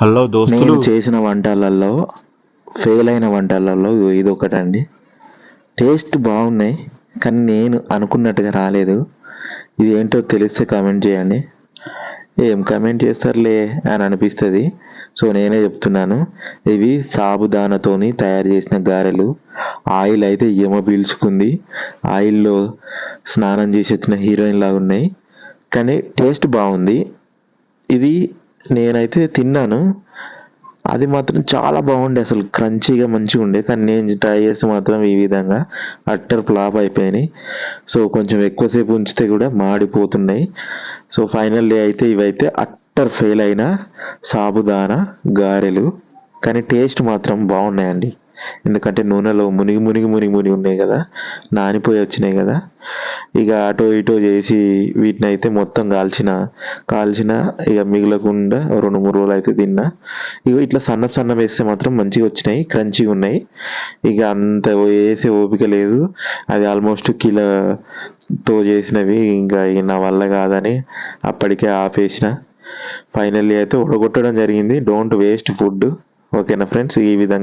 Hello దోస్తులు. నేను చేసిన వంటలలో ఫెయిల్ అయిన వంటలలో ఇది ఒకటండి టేస్ట్ బాగున్నాయి కానీ నేను అనుకున్నట్టుగా రాలేదు. ఇది ఏంటో తెలిస్తే కామెంట్ చేయండి. ఏం కామెంట్ చేస్తారులే అని అనిపిస్తుంది. సో నేనే చెప్తున్నాను. ఇవి సాబుదానాతోని తయారు చేసిన గారెలు. ఆయిల్ అయితే ఎమ పీల్చుకుంది. ఆయిల్లో స్నానం చేసి వచ్చిన హీరోయిన్ లాగా ఉన్నాయి. కానీ టేస్ట్ బాగుంది. ఇది నేనైతే తిన్నాను. అది మాత్రం చాలా బాగుండే అసలు. క్రంచీగా మంచిగా ఉండే. కానీ నేను ట్రై చేస్తే మాత్రం ఈ విధంగా అట్టర్ ఫ్లాప్ అయిపోయినాయి. సో కొంచెం ఎక్కువసేపు ఉంచితే కూడా మాడిపోతున్నాయి. సో ఫైనల్ డే అయితే ఇవైతే అట్టర్ ఫెయిల్ అయిన సాబుదానా గారెలు. కానీ టేస్ట్ మాత్రం బాగున్నాయండి. ఎందుకంటే నూనెలో మునిగి మునిగి మునిగి మునిగి ఉన్నాయి కదా నానిపోయి వచ్చినాయి కదా. ఇక అటో ఇటో చేసి వీటిని అయితే మొత్తం కాల్చిన కాల్చిన ఇక మిగలకుండా రెండు మూడు రోజులు అయితే తిన్నా. ఇక ఇట్లా సన్న సన్న వేస్తే మాత్రం మంచిగా వచ్చినాయి క్రంచిగా ఉన్నాయి. ఇక అంత వేసే ఓపిక లేదు. అది ఆల్మోస్ట్ కిలోతో చేసినవి ఇంకా ఇక నా వల్ల కాదని అప్పటికే ఆపేసిన. ఫైనల్లీ అయితే ఉడగొట్టడం జరిగింది. డోంట్ వేస్ట్ ఫుడ్ ఓకేనా ఫ్రెండ్స్ ఈ విధంగా